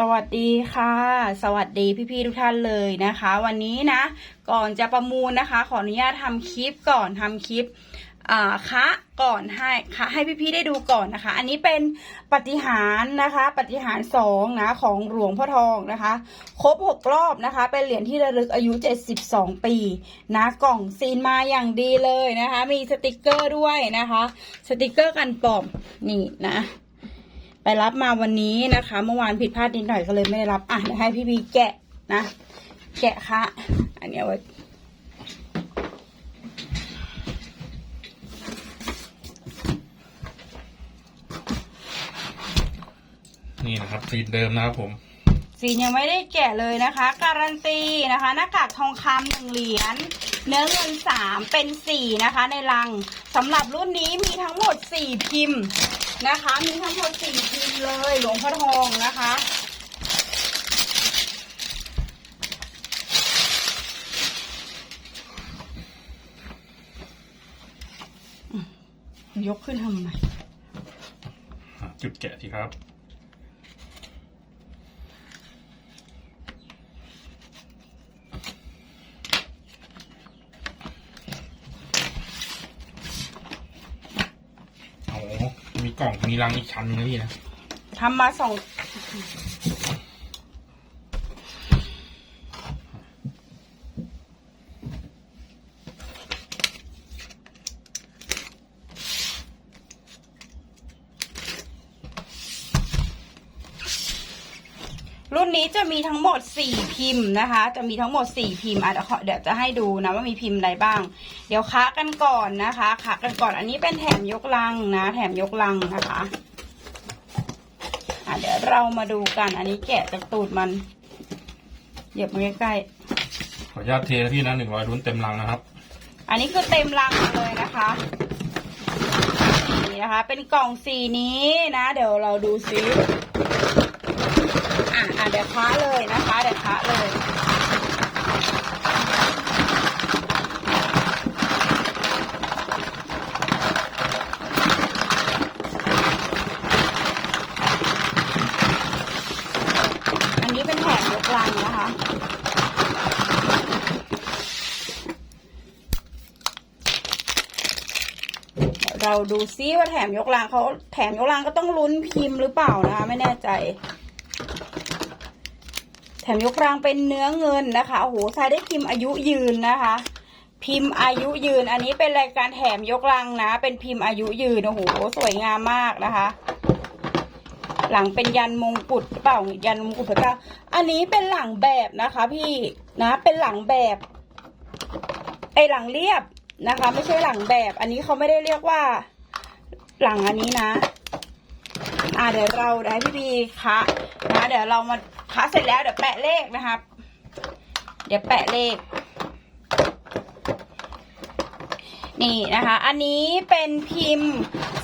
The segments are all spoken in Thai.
สวัสดีค่ะ สวัสดีพี่ๆทุกท่านเลยนะคะ วันนี้นะ ก่อนจะประมูลนะคะ ขออนุญาตทำคลิปก่อนทำคลิปอ่าคะก่อนให้คะให้พี่ๆได้ดูก่อนนะคะ อันนี้เป็นปฏิหารนะคะ ปฏิหารสองนะของหลวงพ่อทองนะคะ ครบหกรอบนะคะ เป็นเหรียญที่ระลึกอายุ72ปีนะกล่องซีนมาอย่างดีเลยนะคะ มีสติกเกอร์ด้วยนะคะ สติกเกอร์กันปลอมนี่นะ ไปรับมาวันนี้นะคะ เมื่อวานผิดพลาดนิดหน่อยก็เลยไม่ได้รับ อะเดี๋ยวให้พี่บีแกะนะ แกะค่ะ อันนี้เอาไว้นี่นะครับซีนเดิมนะครับผมสียังไม่ได้แกะเลยนะคะ การันตีนะคะหน้ากากทองคำหนึ่งเหรียญเนื้อเงินสามเป็นสี่นะคะ ในลังสำหรับรุ่นนี้มีทั้งหมดสี่พิมพ์ นะคะ มีทั้งหมดสี่พิมพ์เลยหลวงพ่อทองนะคะยกขึ้นทำไมจุดแกะสิครับ โอ้โหมี กล่องมีรังอีกชั้นนึงนะพี่นะทำมาสองรุ่นนี้จะมีทั้งหมดสี่พิมพ์นะคะ จะมีทั้งหมดสี่พิมพ์อะเดี๋ยวขอเดี๋ยวจะให้ดูนะว่ามีพิมพ์อะไรบ้าง เดี๋ยวค้ากันก่อนนะคะค้ากันก่อนอันนี้เป็นแถมยกลังนะ แถมยกลังนะคะอะเดี๋ยวเรามาดูกันอันนี้แกะจากตูดมันเหยียบมาใกล้ขออนุญาตเทนะพี่นะหนึ่งร้อยลุ้นเต็มรังนะครับๆอันนี้คือเต็มลังเลยนะคะนี่นะคะ เป็นกล่องสีนี้นะ เดี๋ยวเราดูซิอะอะเดี๋ยวค้าเลยนะคะ เดี๋ยวค้าเลย อันนี้เป็นแถมยกลังนะคะ เรา ดูซิว่าแถมยกลังเขาแถมยกลังก็ต้องลุ้นพิมพ์หรือเปล่านะคะ ไม่แน่ใจ แถมยกลังเป็นเนื้อเงินนะคะโอ้โหใส่ได้พิมพ์อายุยืนนะคะ พิมพ์อายุยืน อันนี้เป็นรายการแถมยกลังนะ เป็นพิมพ์อายุยืนโอ้โหสวยงามมากนะคะ หลังเป็นยันมงกุฎเปล่ายันมงกุฎพระเจ้าอันนี้เป็นหลังแบบนะคะ พี่นะเป็นหลังแบบไอหลังเรียบ นะคะ ไม่ใช่หลังแบบ อันนี้เขาไม่ได้เรียกว่าหลังอันนี้นะ อ่าเดี๋ยวเราเดี๋ยวให้พี่บีคะนะเดี๋ยวเรามาคะเสร็จแล้วเดี๋ยวแปะเลขนะครับ เดี๋ยวแปะเลข นี่นะคะ อันนี้เป็นพิมพ์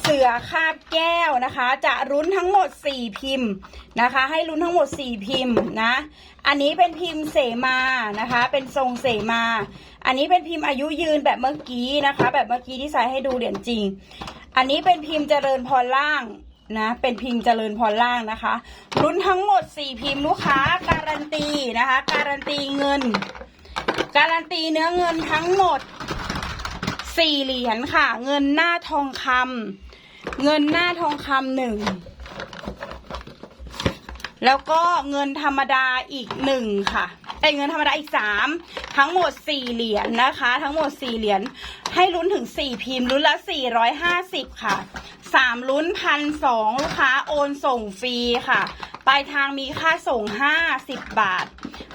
เสือคาบแก้วนะคะ จะรุ้นทั้งหมด4พิมพ์นะคะ ให้รุ้นทั้งหมด4พิมพ์นะ อันนี้เป็นพิมพ์เสมานะคะ เป็นทรงเสมา อันนี้เป็นพิมพ์อายุยืนแบบเมื่อกี้นะคะ แบบเมื่อกี้ที่ใส่ให้ดูเหรียญจริง อันนี้เป็นพิมพ์เจริญพรล่างนะ เป็นพิมพ์เจริญพรล่างนะคะรุ้นทั้งหมด 4 พิมพ์ลูกค้าการันตีนะคะ การันตีเงิน การันตีเนื้อเงินทั้งหมดสี่เหรียญค่ะ เงินหน้าทองคำเงินหน้าทองคำหนึ่งแล้วก็เงินธรรมดาอีกหนึ่งค่ะ ไอยเงินธรรมดาอีกสามทั้งหมดสี่เหรียญนะคะ ทั้งหมดสี่เหรียญให้ลุ้นถึงสี่พิมพ์ลุ้นละสี่ร้อยห้าสิบค่ะสามลุ้นพันสองลูกค้าโอนส่งฟรีค่ะ ปลายทางมีค่าส่งห้าสิบบาท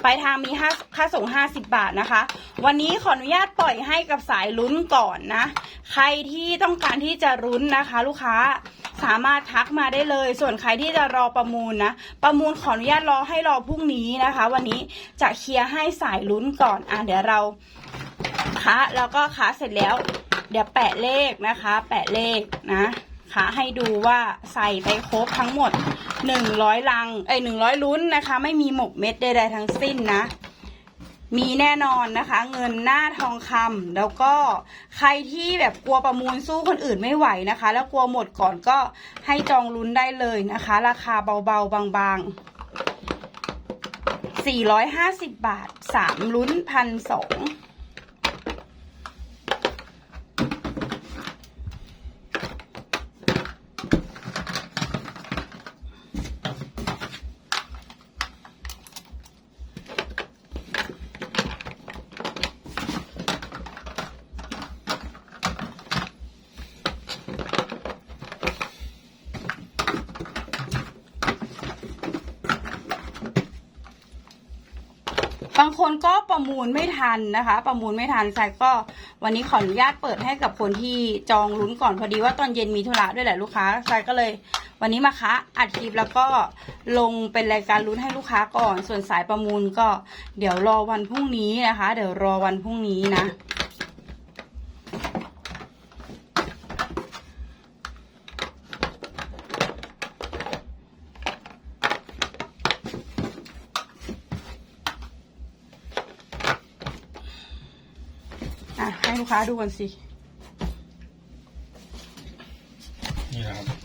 ปลายทางมีค่าค่าส่ง50บาทนะคะ วันนี้ขออนุญาตปล่อยให้กับสายลุ้นก่อนนะ ใครที่ต้องการที่จะลุ้นนะคะ ลูกค้า สามารถทักมาได้เลย ส่วนใครที่จะรอประมูลนะ ประมูลขออนุญาตรอให้รอพรุ่งนี้นะคะ วันนี้จะเคลียร์ให้สายลุ้นก่อนอะเดี๋ยวเราคะแล้วก็คะเสร็จแล้ว เดี๋ยวแปะเลขนะคะ แปะเลขนะคะให้ดูว่าใส่ไปครบทั้งหมดหนึ่งร้อยลังเอ้ยหนึ่งร้อยลุ้นนะคะ ไม่มีหมกเม็ดใดๆทั้งสิ้นนะ มีแน่นอนนะคะ เงินหน้าทองคำแล้วก็ใครที่แบบกลัวประมูลสู้คนอื่นไม่ไหวนะคะ แล้วกลัวหมดก่อนก็ให้จองลุ้นได้เลยนะคะ ราคาเบาๆบางๆ450บบาทสามลุ้นพันสอง คนก็ประมูลไม่ทันนะคะ ประมูลไม่ทันทรายก็วันนี้ขออนุญาตเปิดให้กับคนที่จองลุ้นก่อนพอดีว่าตอนเย็นมีธุระด้วยแหละลูกค้าทรายก็เลย วันนี้มาคะอัดคลิปแล้วก็ลงเป็นรายการลุ้นให้ลูกค้าก่อน ส่วนสายประมูลก็เดี๋ยวรอวันพรุ่งนี้นะคะ เดี๋ยวรอวันพรุ่งนี้นะ ให้ลูกค้าดูกันสิ นี่นะครับ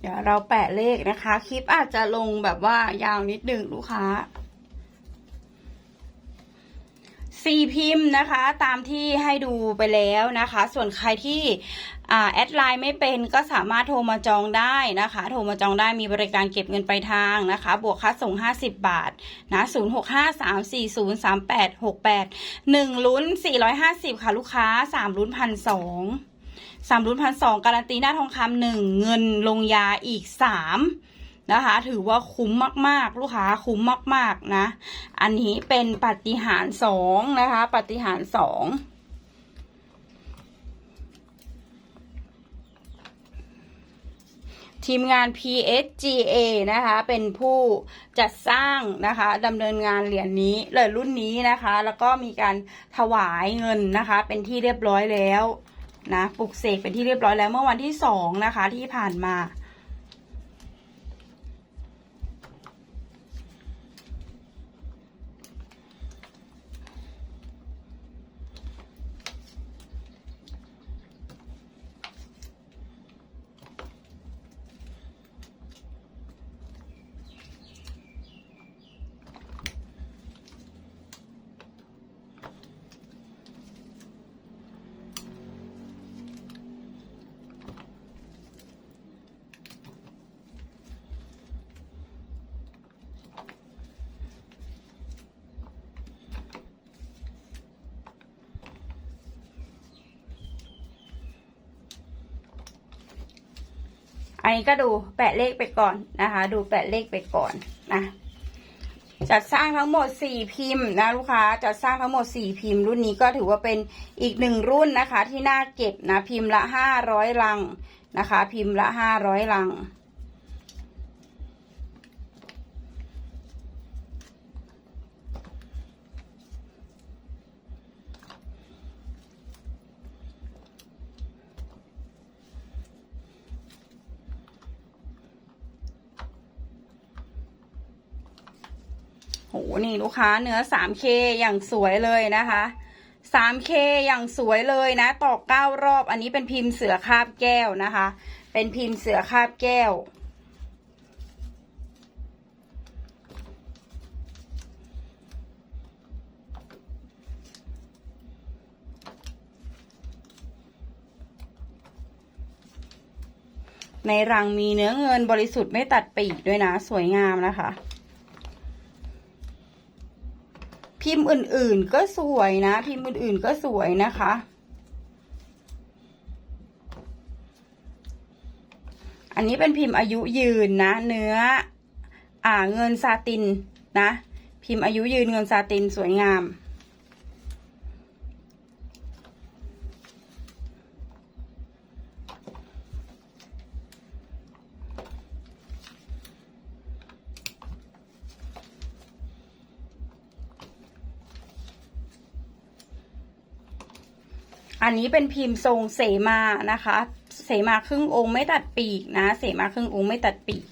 เดี๋ยวเราแปะเลขนะคะ คลิปอาจจะลงแบบว่ายาวนิดนึงลูกค้า สี่พิมพ์นะคะตามที่ให้ดูไปแล้วนะคะ ส่วนใครที่แอดไลน์ไม่เป็นก็สามารถโทรมาจองได้นะคะ โทรมาจองได้มีบริการเก็บเงินไปลายทางนะคะ บวกค่าส่ง 50 บาทนะ0 6 5 3 4 0 3 8 6 8 1ลุ้น 450 ค่ะลูกค้า 3ลุ้นพันสองสามลุ้นพันสองการันตีหน้าทองคำหนึ่งเงินลงยาอีกสาม นะคะ ถือว่าคุ้มมากๆ ลูกค้าคุ้มมากๆนะ อันนี้เป็นปฏิหารสองนะคะ ปฏิหารสองทีมงาน PSGA นะคะ เป็นผู้จัดสร้างนะคะดำเนินงานเหรียญนี้เลยรุ่นนี้นะคะ แล้วก็มีการถวายเงินนะคะ เป็นที่เรียบร้อยแล้วนะปลุกเสกเป็นที่เรียบร้อยแล้วเมื่อวันที่สองนะคะที่ผ่านมา อันนี้ก็ดูแปะเลขไปก่อนนะคะ ดูแปะเลขไปก่อนนะจัดสร้างทั้งหมดสี่พิมพ์นะลูกค้าจัดสร้างทั้งหมดสี่พิมพ์ รุ่นนี้ก็ถือว่าเป็นอีกหนึ่งรุ่นนะคะ ที่น่าเก็บนะพิมพ์ละห้าร้อยลังนะคะ พิมพ์ละห้าร้อยลัง หนี่ลูกค้าเนื้อ 3K อย่างสวยเลยนะคะ 3K อย่างสวยเลยนะ ตอกเก้ารอบ อันนี้เป็นพิมพ์เสือคาบแก้วนะคะ เป็นพิมพ์เสือคาบแก้ว ในรังมีเนื้อเงินบริสุทธิ์ไม่ตัดปีกด้วยนะ สวยงามนะคะ พิมพ์อื่น ๆ ก็สวยนะ พิมพ์อื่น ๆ ก็สวยนะคะ อันนี้เป็นพิมพ์อายุยืนนะ เนื้อ อ่าเงินซาตินนะ พิมพ์อายุยืนเงินซาตินสวยงาม อันนี้เป็นพิมพ์ทรงเสมานะคะ เสมาครึ่งองค์ไม่ตัดปีกนะ เสมาครึ่งองค์ไม่ตัดปีก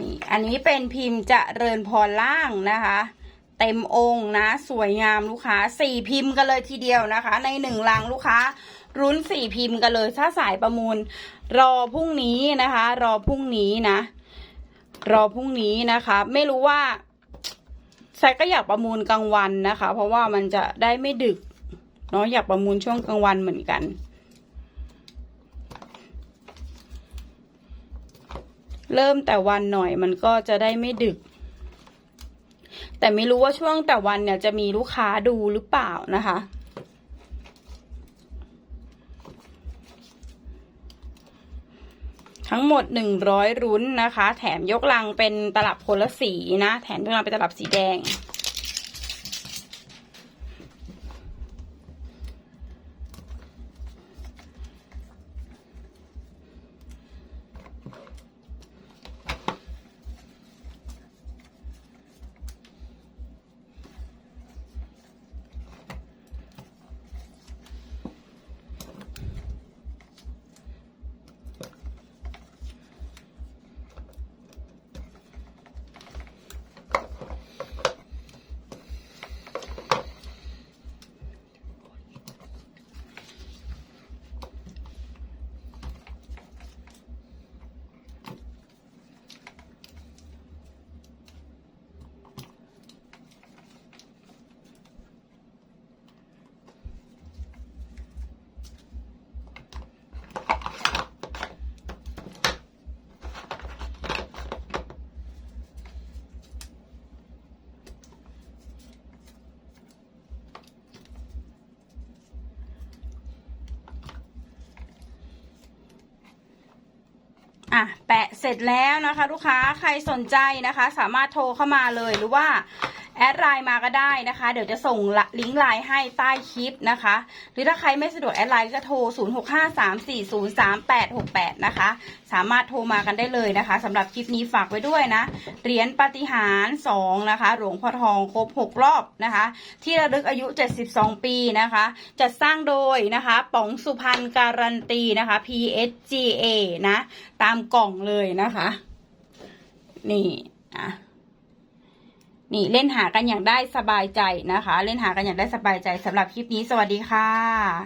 นี่ อันนี้เป็นพิมพ์จเจริญพรล่างนะคะ เต็มองค์นะ สวยงามลูกค้าสี่พิมพ์กันเลยทีเดียวนะคะ ในหนึ่งลังลูกค้า รุ้นสี่พิมพ์กันเลย ถ้าสายประมูล รอพรุ่งนี้นะคะ รอพรุ่งนี้นะ รอพรุ่งนี้นะคะ ไม่รู้ว่าแซกก็อยากประมูลกลางวันนะคะ เพราะว่ามันจะได้ไม่ดึกเนาะอยากประมูลช่วงกลางวันเหมือนกัน เริ่มแต่วันหน่อยมันก็จะได้ไม่ดึก แต่ไม่รู้ว่าช่วงแต่วันเนี่ยจะมีลูกค้าดูหรือเปล่านะคะ ทั้งหมดหนึ่งร้อยรุ้นนะคะ แถมยกลังเป็นตลับคนละสีนะ แถมยกลังเป็นตลับสีแดง อะแปะเสร็จแล้วนะคะ ลูกค้าใครสนใจนะคะ สามารถโทรเข้ามาเลยหรือว่า แอดไลน์มาก็ได้นะคะ เดี๋ยวจะส่งลิงก์ไลน์ให้ใต้คลิปนะคะ หรือถ้าใครไม่สะดวกแอดไลน์ก็โทร 0653403868 นะคะ สามารถโทรมากันได้เลยนะคะสำหรับคลิปนี้ฝากไว้ด้วยนะ เหรียญปฏิหาร2นะคะ หลวงพ่อทองครบ 6 รอบนะคะ ที่ระลึกอายุ 72 ปีนะคะ จัดสร้างโดยนะคะป๋องสุพรรณการันตีนะคะ PSGA นะ ตามกล่องเลยนะคะ นี่อะ นี่เล่นหากันอย่างได้สบายใจนะคะ เล่นหากันอย่างได้สบายใจสำหรับคลิปนี้สวัสดีค่ะ